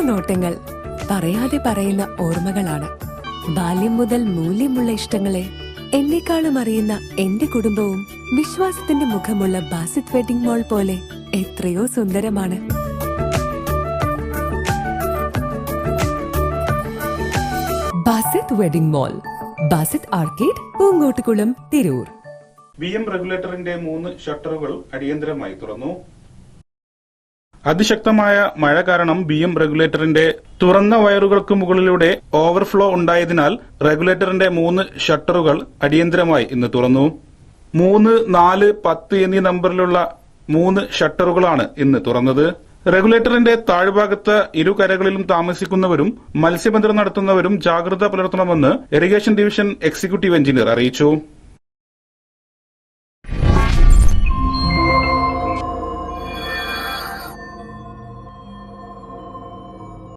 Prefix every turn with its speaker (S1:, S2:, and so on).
S1: നോട്ടങ്ങൾ പറയാതെ പറയുന്ന ഓർമ്മകളാണ്. ബാല്യം മുതൽ മൂല്യമുള്ള ഇഷ്ടങ്ങളെ എന്നെക്കാളും അറിയുന്ന എന്റെ കുടുംബവും വിശ്വാസത്തിന്റെ മുഖമുള്ള ബാസിത് വെഡിംഗ് മോൾ പോലെ എത്രയോ സുന്ദരമാണ്. Basith wedding mall Basith arcade Poongottukulam Tirur.
S2: V M റെഗുലേറ്ററിന്റെ മൂന്ന് ഷട്ടറുകൾ അടിയന്തരമായി തുറന്നു. അതിശക്തമായ മഴ കാരണം ബി എം റെഗുലേറ്ററിന്റെ തുറന്ന വയറുകൾക്ക് മുകളിലൂടെ ഓവർഫ്ലോ ഉണ്ടായതിനാൽ റെഗുലേറ്ററിന്റെ മൂന്ന് ഷട്ടറുകൾ അടിയന്തരമായി ഇന്ന് തുറന്നു. മൂന്ന് നാല് പത്ത് എന്നീ നമ്പറിലുള്ള മൂന്ന് ഷട്ടറുകളാണ് ഇന്ന് തുറന്നത്. റെഗുലേറ്ററിന്റെ താഴ്ഭാഗത്ത് ഇരുകരകളിലും താമസിക്കുന്നവരും മത്സ്യബന്ധനം നടത്തുന്നവരും ജാഗ്രത പുലർത്തണമെന്ന് ഇറിഗേഷൻ ഡിവിഷൻ എക്സിക്യൂട്ടീവ് എഞ്ചിനീയർ അറിയിച്ചു.